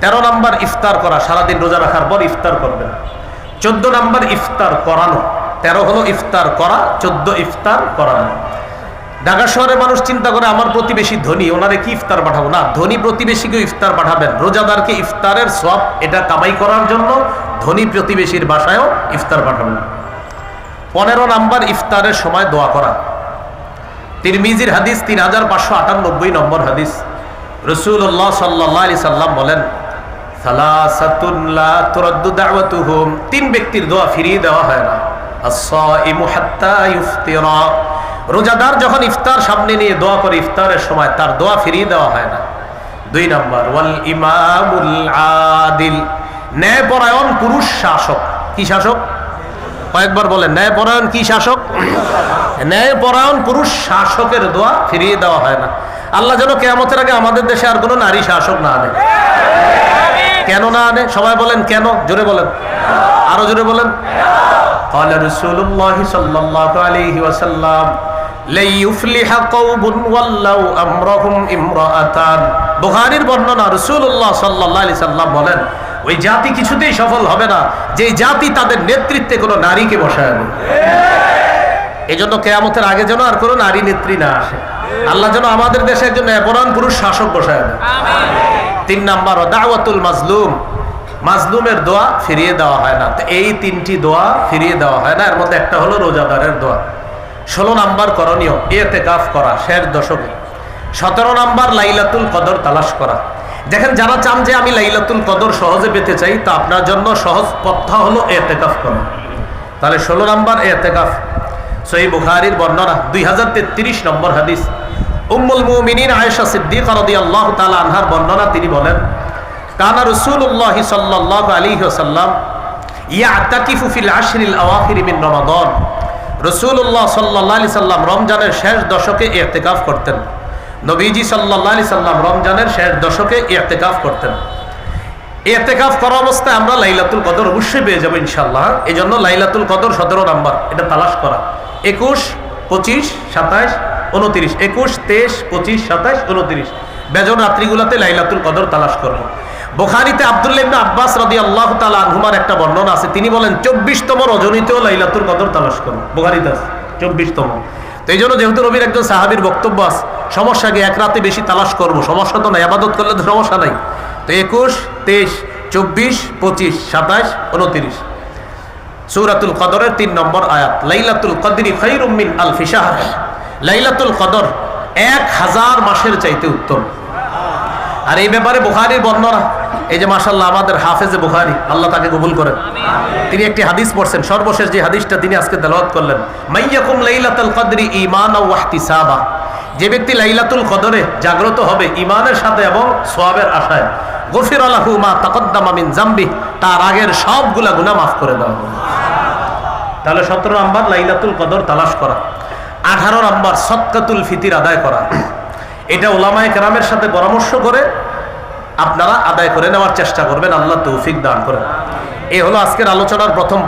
তেরো নাম্বার ইফতার করা, সারাদিন রোজা রাখার পর ইফতার করবেন। চোদ্দ নাম্বার ইফতার করানো, তেরো হলো ইফতার করা, চোদ্দ ইফতার করানো। ঢাকা শহরে মানুষ চিন্তা করে, আমার প্রতিবেশী ধনী, ওনারে কি ইফতার পাঠাবো? না, ধনী প্রতিবেশীকে ইফতার পাঠাবেন। রোজাদারকে ইফতারের সব এটা কামাই করার জন্য ধনী প্রতিবেশীর বাসায়ও ইফতার পাঠাবেন। পনেরো নাম্বার ইফতারের সময় দোয়া করা। তিরমিজির হাদিস তিন হাজার পাঁচশো আটানব্বই নম্বর হাদিস। রসুল্লাহ সাল্লাহ সাল্লাম বলেন তিন ব্যক্তির দোয়া ফিরিয়ে দেওয়া হয় না। রোজাদার যখন ইফতার সামনে নিয়ে দোয়া করে ইফতারের সময় তার দোয়া ফিরিয়ে দেওয়া হয় না। দুই নম্বর, ওয়াল ইমামুল আদিল। ন্যায়পরায়ণ পুরুষ শাসক। কি শাসক? কয়েকবার বলেন, ন্যায়পরায়ণ কি শাসক? ন্যায়পরায়ণ পুরুষ শাসকের দোয়া ফিরিয়ে দেওয়া হয় না। আল্লাহ যেন কেয়ামতের আগে আমাদের দেশে আর কোনো নারী শাসক না আনে কেন না আনে সবাই বলেন কেন জোরে বলেন আরো জোরে বলেন قال رسول الله صلى الله عليه وسلم لن يفلح قوم ولوا امرهم امرأتان বুখারীর বর্ণনা রাসূলুল্লাহ সাল্লাল্লাহু আলাইহি সাল্লাম বলেন ওই জাতি কিছুতেই সফল হবে না যে জাতি তাদের নেতৃত্বে কোনো নারীকে বসায় না এই জন্য কেয়ামতের আগে যেন আর কোনো নারী নেত্রী না আসে আল্লাহ যেন আমাদের দেশে একজন অপরাণ পুরুষ শাসক বসায় না তিন নাম্বার দাওয়াতুল মাজলুম। মাজলুমের দোয়া ফিরিয়ে দেওয়া হয় না। তো এই তিনটি দোয়া ফিরিয়ে দেওয়া হয় না। এর মধ্যে একটা হলো রোজাদারের দোয়া। ষোলো নাম্বার করণীয় এতে কাফ করা, শেষ দশকে সতেরো নাম্বার, লাইলাতুল কদর তালাশ করা। দেখেন, যারা চান যে আমি লাইলাতুল কদর সহজে পেতে চাই, তা আপনার জন্য সহজ পথা হলো এতেকাফ করা। তাহলে ষোলো নাম্বার এতেকাফ সই বুখারির বর্ণনা, দুই হাজার তেত্রিশ নম্বর হাদিস। উম্মুল মুমিনিন আয়েশা সিদ্দিক রাদিয়াল্লাহু তাআলা আনহার বর্ণনা, তিনি বলেন, কানা রাসূলুল্লাহ সাল্লাল্লাহু আলাইহি ওয়াসাল্লাম ইয়াতাকিফু ফিল আশরিল আওয়াখির মিন রমাদান। রাসূলুল্লাহ সাল্লাল্লাহু আলাইহি সাল্লাম রমজানের শেষ দশকে ইতিকাফ করতেন। নবীজি সাল্লাল্লাহু আলাইহি সাল্লাম রমজানের শেষ দশকে ইতিকাফ করতেন। এতেকাফ করা অবস্থায় আমরা লাইলাতুল কদর অবশ্যই পেয়ে যাব ইনশাল্লাহ এই জন্য লাইলাতুল কদর সতেরো নাম্বার, এটা তালাশ করা। একুশ, পঁচিশ, সাতাশ উনত্রিশ, একুশ, তেইশ, পঁচিশ সাতাশ উনত্রিশ। বেজন রাত্রিগুলোতে লাইলাতুল কদর তালাশ করব বোখারিতে আবদুল্লাহ ইবনে আব্বাস আল্লাহ তালা আনহুমার একটা বর্ণনা আছে। তিনি বলেন, চব্বিশতম রজনীতেও লাইলাতুল কদর তালাশ করব বোখারিতে আছে, চব্বিশতম। তো এই জন্য যেহেতু রবির একজন সাহাবির বক্তব্য আছে, সমস্যা গিয়ে এক রাতে বেশি তালাশ করব। সমস্যা তো নাই, আবাদত করলে তো সমস্যা নাই। তো একুশ, তেইশ, চব্বিশ, পঁচিশ সাতাশ উনত্রিশ। সৌরাতুল কদরের তিন নম্বর আয়াত, লাইলাতুল কদরি খৈরুমিন আল ফিসাহ লাইলাতুল কদর এক হাজার মাসের চাইতে উত্তম। আর এই ব্যাপারে বুখারির বর্ণনা, এই যে মাসাল্লাহ আমাদের হাফেজে বুখারি, আল্লাহ তাকে কবুল করেন। তিনি একটি হাদিস পড়ছেন, সর্বশেষ যে হাদিসটা তিনি আজকে তেলাওয়াত করলেন, মাইয়াকুম লাইলাতুল কদরি ঈমান ওয়া ইহতিসাবা যে ব্যক্তি লাইলাতুল কদরে জাগ্রত হবে ইমানের সাথে এবং সোয়াবের আশায়, গফির আলাহু মা তাকদ্দামা মিন জাম্বি, তার আগের সবগুলা গুনাহ মাফ করে দেওয়া তাহলে সতেরো নাম্বার, লাইলাতুল কদর তালাশ করা। আঠারো নাম্বার সৎকাতুল ফিতির আদায় করা। এটা ওলামায় কেরামের সাথে পরামর্শ করে আপনারা আদায় করে নেওয়ার চেষ্টা করবেন, আল্লাহ তৌফিক দান করেন। এ হলো আজকের আলোচনার প্রথম